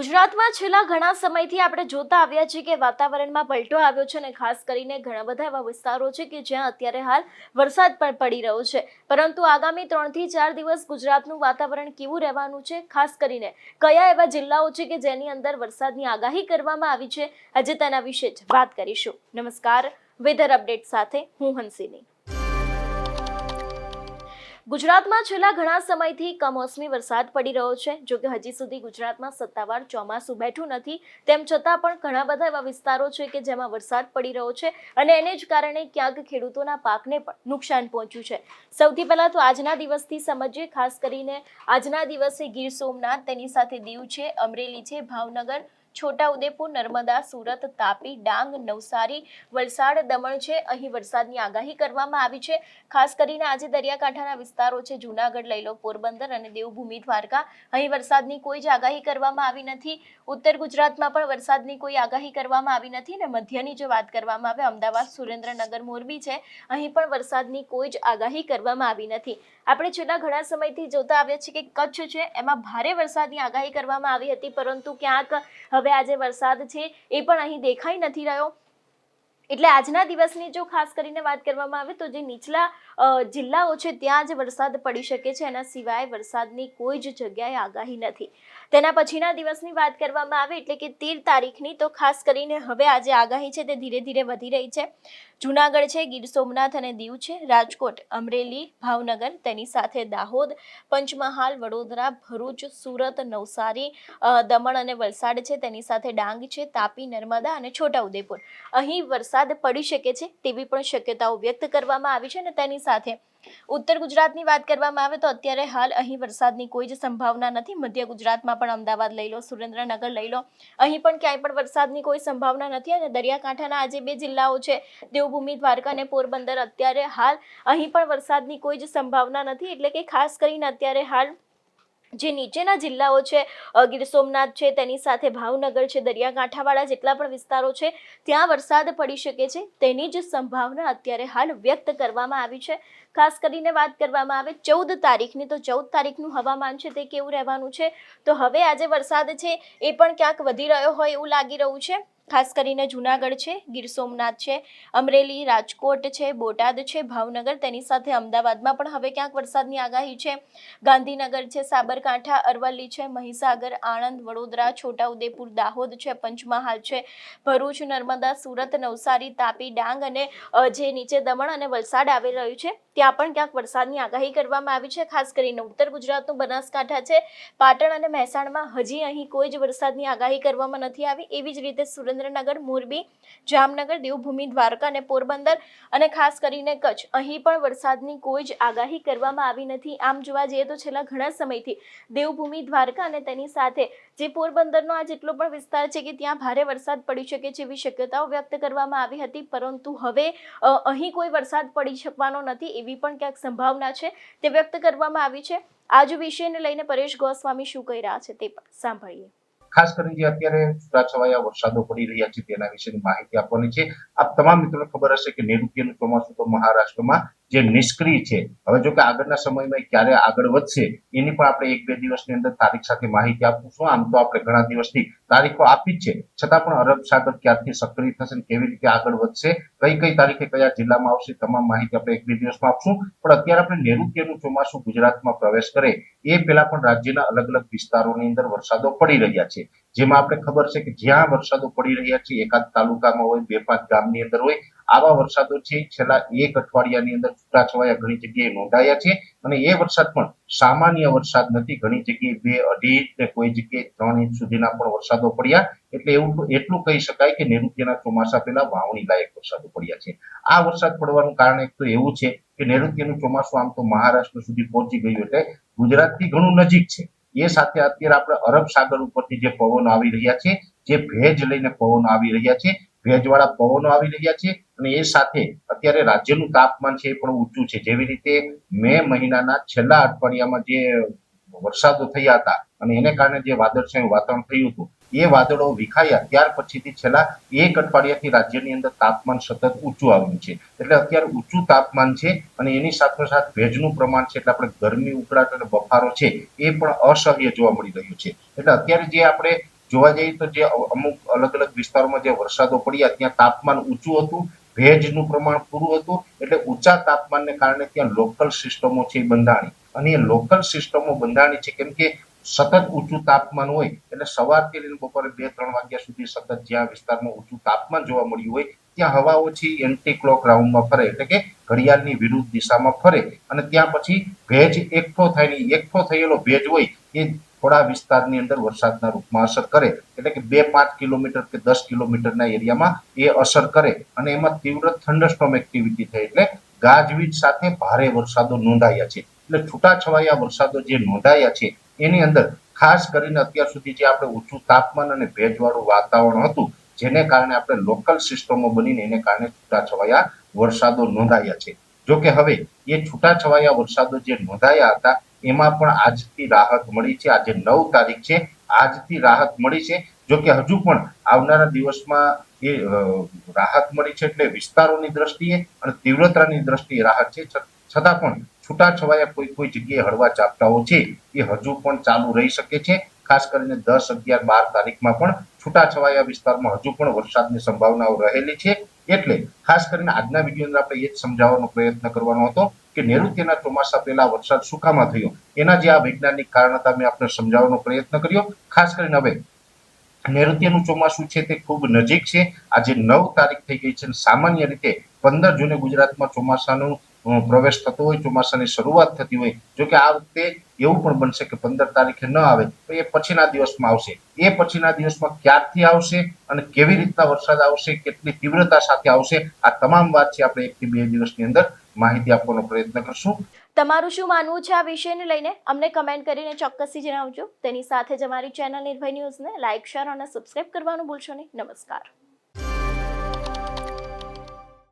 ગુજરાતમાં છેલ્લા ઘણા સમયથી આપણે જોતા આવ્યા છીએ કે વાતાવરણમાં પલટો આવ્યો છે અને ખાસ કરીને ઘણા બધા એવા વિસ્તારો છે કે જ્યાં અત્યારે હાલ વરસાદ પણ પડી રહ્યો છે. પરંતુ આગામી ત્રણથી ચાર દિવસ ગુજરાતનું વાતાવરણ કેવું રહેવાનું છે? ખાસ કરીને કયા એવા જિલ્લાઓ છે કે જેની અંદર વરસાદની આગાહી કરવામાં આવી છે? આજે તેના વિશે જ વાત કરીશું. નમસ્કાર. વેધર અપડેટ સાથે હું હંસિની. ગુજરાતમાં છેલ્લા ઘણા સમયથી કમોસમી વરસાદ પડી રહ્યો છે. જો કે હજી સુધી ગુજરાતમાં સત્તાવાર ચોમાસું બેઠું નથી, તેમ છતાં પણ ઘણા બધા એવા વિસ્તારો છે કે જેમાં વરસાદ પડી રહ્યો છે અને એને જ કારણે ક્યાંક ખેડૂતોના પાકને પણ નુકસાન પહોંચ્યું છે. સૌથી પહેલાં તો આજના દિવસથી સમજીએ, ખાસ કરીને આજના દિવસે ગીર સોમનાથ, તેની સાથે દીવ છે, અમરેલી છે, ભાવનગર છોટાઉદેપુર, નર્મદા, સુરત, તાપી, ડાંગ, નવસારી, વલસાડ, દમણ છે. અહીં વરસાદની આગાહી કરવામાં આવી છે. ખાસ કરીને આજે દરિયાકાંઠાના વિસ્તારો છે. જૂનાગઢ લઈ લો પોરબંદર અને દેવભૂમિ દ્વારકા. અહીં વરસાદની કોઈ જ આગાહી કરવામાં આવી નથી. ઉત્તર ગુજરાતમાં પણ વરસાદની કોઈ આગાહી કરવામાં આવી નથી અને મધ્યની જે વાત કરવામાં આવે, અમદાવાદ, સુરેન્દ્રનગર, મોરબી છે. અહીં પણ વરસાદની કોઈ જ આગાહી કરવામાં આવી નથી. આપણે છેલ્લા ઘણા સમયથી જોતા આવ્યા છીએ કે કચ્છ છે. એમાં ભારે વરસાદની આગાહી કરવામાં આવી હતી, પરંતુ ક્યાંક હવે આજે વરસાદ છે, એ પણ અહીં દેખાઈ નથી રહ્યો. એટલે આજના દિવસની જો ખાસ કરીને વાત કરવામાં આવે તો જે નીચલા જિલ્લાઓ છે, ત્યાં જ વરસાદ પડી શકે છે, એના સિવાય વરસાદની કોઈ જ જગ્યાએ આગાહી નથી. તેના પછીના દિવસની વાત કરવામાં આવે એટલે કે તેર તારીખની, તો ખાસ કરીને હવે આજે આગાહી છે તે ધીરે ધીરે વધી રહી છે. જુનાગઢ છે, ગીર સોમનાથ અને દીવ છે, રાજકોટ, અમરેલી, ભાવનગર, તેની સાથે દાહોદ, પંચમહાલ, વડોદરા, ભરૂચ, સુરત, નવસારી દમણ અને વલસાડ છે, તેની સાથે ડાંગ છે, તાપી, નર્મદા અને છોટાઉદેપુર. અહીં વરસાદ પડી શકે છે તેવી પણ શક્યતાઓ વ્યક્ત કરવામાં આવી છે અને તેની સાથે ઉત્તર ગુજરાતની વાત કરવામાં આવે તો અત્યારે હાલ અહીં વરસાદની કોઈ જ સંભાવના નથી. મધ્ય ગુજરાતમાં પણ અમદાવાદ લઈ લો, સુરેન્દ્રનગર લઈ લો. અહીં પણ ક્યાંય પણ વરસાદની કોઈ સંભાવના નથી અને દરિયાકાંઠાના આજે બે જિલ્લાઓ છે, દેવભૂમિ, દ્વારકા અને પોરબંદર. અત્યારે હાલ અહીં પણ વરસાદની કોઈ જ સંભાવના નથી. એટલે કે ખાસ કરીને અત્યારે હાલ જે નીચેના જિલ્લાઓ છે ગીર સોમનાથ છે, તેની સાથે ભાવનગર છે, દરિયાકાંઠાવાળા જેટલા પણ વિસ્તારો છે, ત્યાં વરસાદ પડી શકે છે, તેની જ સંભાવના અત્યારે હાલ વ્યક્ત કરવામાં આવી છે. ખાસ કરીને વાત કરવામાં આવે ચૌદ તારીખની, તો ચૌદ તારીખનું હવામાન છે તે કેવું રહેવાનું છે? તો હવે આજે વરસાદ છે, એ પણ ક્યાંક વધી રહ્યો હોય એવું લાગી રહ્યું છે. ખાસ કરીને જુનાગઢ છે, ગીર સોમનાથ છે, અમરેલી, રાજકોટ છે, બોટાદ છે, ભાવનગર, તેની સાથે અમદાવાદમાં પણ હવે ક્યાંક વરસાદની આગાહી છે. ગાંધીનગર છે, સાબરકાંઠા, અરવલ્લી છે, મહીસાગર, આણંદ, વડોદરા, છોટાઉદેપુર, દાહોદ છે, પંચમહાલ છે, ભરૂચ, નર્મદા, સુરત, નવસારી, તાપી, ડાંગ અને જે નીચે દમણ અને વલસાડ આવી રહ્યું છે. ત્યાં પણ ક્યાંક વરસાદની આગાહી કરવામાં આવી છે. ખાસ કરીને ઉત્તર ગુજરાતનું બનાસકાંઠા છે. પાટણ અને મહેસાણામાં હજી અહીં કોઈ જ વરસાદની આગાહી કરવામાં નથી આવી. એવી જ રીતે સુરેન્દ્રનગર, મોરબી, જામનગર, દેવભૂમિ, દ્વારકા અને પોરબંદર અને ખાસ કરીને કચ્છ અહીં પણ વરસાદની કોઈ જ આગાહી કરવામાં આવી નથી. આમ જોવા જઈએ તો છેલ્લા ઘણા સમયથી દેવભૂમિ, દ્વારકા અને તેની સાથે જે પોરબંદરનો આ જેટલો પણ વિસ્તાર છે કે ત્યાં ભારે વરસાદ પડી શકે છે એવી શક્યતાઓ વ્યક્ત કરવામાં આવી હતી. પરંતુ હવે અહીં કોઈ વરસાદ પડી શકવાનો નથી એવી પણ ક્યાંક સંભાવના છે તે વ્યક્ત કરવામાં આવી છે. આજ વિષયને લઈને પરેશ ગોસ્વામી શું કહી રહ્યા છે તે સાંભળીએ. ખાસ કરીને જે અત્યારે છૂટાછવાયા વરસાદો પડી રહ્યા છે તેના વિશેની માહિતી આપવાની છે. આપ તમામ મિત્રોને ખબર હશે કે નૈઋત્યનું ચોમાસું તો મહારાષ્ટ્રમાં જે નિષ્ક્રિય છે. હવે જો કે આગળના સમયમાં ક્યારે આગળ વધશે, એની પણ આપણે એક બે દિવસની અંદર તારીખ સાથે માહિતી આપીશું આમ તો આપણે ઘણા દિવસથી તારીખો આપી જ છે. છતાં પણ અરબ સાગર ક્યારથી સક્રિય થશે કેવી રીતે આગળ વધશે, કઈ કઈ તારીખે કયા જિલ્લામાં આવશે, તમામ માહિતી આપણે એક બે દિવસમાં આપશું. પણ અત્યારે આપણે નૈઋત્યનું ચોમાસું ગુજરાતમાં પ્રવેશ કરે, એ પહેલા પણ રાજ્યના અલગ અલગ વિસ્તારોની અંદર વરસાદો પડી રહ્યા છે. જેમાં આપણે ખબર છે કે જ્યાં વરસાદો પડી રહ્યા છે, એકાદ તાલુકામાં હોય, બે પાંચ ગામની અંદર હોય આવા વરસાદો છે, છેલ્લા એક અઠવાડિયાની અંદર છૂટાછવાયા ઘણી જગ્યાએ નોંધાયા છે અને એ વરસાદ પણ સામાન્ય વરસાદ નથી. ઘણી જગ્યાએ બે અઢી ને કોઈ જગ્યાએ ત્રણ ઇંચ સુધીના પણ વરસાદો પડ્યા. એટલે એવું એટલું કહી શકાય કે નૈઋત્યના ચોમાસા પહેલા વાવણી લાયક વરસાદો પડ્યા છે. આ વરસાદ પડવાનું કારણ એક તો એવું છે કે નૈઋત્યનું ચોમાસું આમ તો મહારાષ્ટ્ર સુધી પહોંચી ગયું એટલે ગુજરાતથી ઘણું નજીક છે. એ સાથે અત્યારે આપણે અરબ સાગર ઉપરથી જે પવનો આવી રહ્યા છે, જે ભેજ લઈને પવનો આવી રહ્યા છે, ભેજવાળા પવનો આવી રહ્યા છે અને એ સાથે અત્યારે રાજ્યનું તાપમાન છે એ પણ ઊંચું છે. જેવી રીતે મે મહિનાના છેલ્લા અઠવાડિયામાં જે વરસાદો થયા હતા અને એને કારણે જે વાદળછાયું વાતાવરણ થયું હતું, એ વાદળો વિખાયા. ત્યાર પછીથી છેલ્લા એક અઠવાડિયાથી રાજ્યની અંદર તાપમાન સતત ઊંચું આવ્યું છે. એટલે અત્યારે ઊંચું તાપમાન છે અને એની સાથોસાથ ભેજનું પ્રમાણ છે એટલે આપણે ગરમી, ઉકળાટ અને બફારો છે એ પણ અસહ્ય જોવા મળી રહ્યું છે. એટલે અત્યારે જે આપણે જોવા જઈએ તો જે અમુક અલગ અલગ વિસ્તારોમાં જે વરસાદો પડ્યા, ત્યાં તાપમાન ઊંચું હતું ભેજનું પ્રમાણ પૂરું હતું એટલે ઊંચા તાપમાનને કારણે ત્યાં લોકલ સિસ્ટમો છે એ બંધાણી. અને એ લોકલ સિસ્ટમો બંધાણી છે કેમ કે સતત ઊંચું તાપમાન હોય એટલે સવારથી લઈને બપોરે બે ત્રણ વાગ્યા સુધી સતત જ્યાં વિસ્તારમાં ઊંચું તાપમાન જોવા મળ્યું હોય, ત્યાં હવા ઓછી એન્ટી ક્લોક રાઉન્ડમાં ફરે એટલે કે ઘડિયાળની વિરુદ્ધ દિશામાં ફરે. અને ત્યાં પછી ભેજ એકઠો થાય એકઠો થયેલો ભેજ હોય એ થોડા વિસ્તારની અંદર વરસાદના રૂપમાં અસર કરે. એટલે કે બે પાંચ કિલોમીટર કે દસ કિલોમીટરના એરિયામાં એ અસર કરે અને એમાં તીવ્ર થંડરસ્ટોમ એક્ટિવિટી થઈ એટલે ગાજવીજ સાથે ભારે વરસાદો નોંધાયા છે. એટલે છૂટાછવાયા વરસાદો જે નોંધાયા છે, એની અંદર ખાસ કરીને અત્યાર સુધી જે આપણે ઊંચું તાપમાન અને ભેજવાળું વાતાવરણ હતું, જેને કારણે આપણે લોકલ સિસ્ટમો બનીને એને કારણે છૂટાછવાયા વરસાદો નોંધાયા છે. જોકે હવે એ છૂટાછવાયા વરસાદો જે નોંધાયા હતા એમાં પણ આજથી રાહત મળી છે. આજે નવ તારીખ છે. આજથી રાહત મળી છે. જો કે હજુ પણ આવનારા દિવસમાં એ રાહત મળી છે એટલે વિસ્તારોની દ્રષ્ટિએ અને તીવ્રતાની દ્રષ્ટિએ રાહત છે. છતાં પણ છૂટાછવાયા કોઈ કોઈ જગ્યાએ હળવા ઝાપટાઓ છે. એ હજુ પણ ચાલુ રહી શકે છે. ખાસ કરીને દસ અગિયાર બાર તારીખમાં પણ છૂટાછવાયા વિસ્તારમાં હજુ પણ વરસાદની સંભાવનાઓ રહેલી છે. એટલે ખાસ કરીને આજના વીડિયો અંદર આપણે એ જ સમજાવવાનો પ્રયત્ન કરવાનો હતો કે નૈઋત્યના ચોમાસા પહેલા વરસાદ સુકામાં થયો? એના જે આ વૈજ્ઞાનિક કારણ હતા મેં આપણે સમજાવવાનો પ્રયત્ન કર્યો. ખાસ કરીને હવે નૈઋત્યનું ચોમાસું છે તે ખૂબ નજીક છે. આજે નવ તારીખ થઈ ગઈ છે સામાન્ય રીતે પંદર જૂને ગુજરાતમાં ચોમાસાનું પ્રવેશ થતો હોય ચોમાસાની શરૂઆત થતી હોય. જો કે આ વખતે એવું પણ બનશે કે પંદર તારીખે ન આવે, તો એ પછીના દિવસમાં આવશે. એ પછીના દિવસમાં ક્યારથી આવશે અને કેવી રીતના વરસાદ આવશે, કેટલી તીવ્રતા સાથે આવશે, આ તમામ વાત છે આપણે એકથી બે દિવસની અંદર માહિતી આપવાનો પ્રયત્ન કરશું. તમારું શું માનવું છે આ વિષયને લઈને? અમને કમેન્ટ કરીને ચોક્કસથી જણાવજો. તેની સાથે જ અમારી ચેનલ નિર્ભય ન્યૂઝને લાઇક શેર અને સબસ્ક્રાઇબ કરવાનું ભૂલશો નહીં. નમસ્કાર.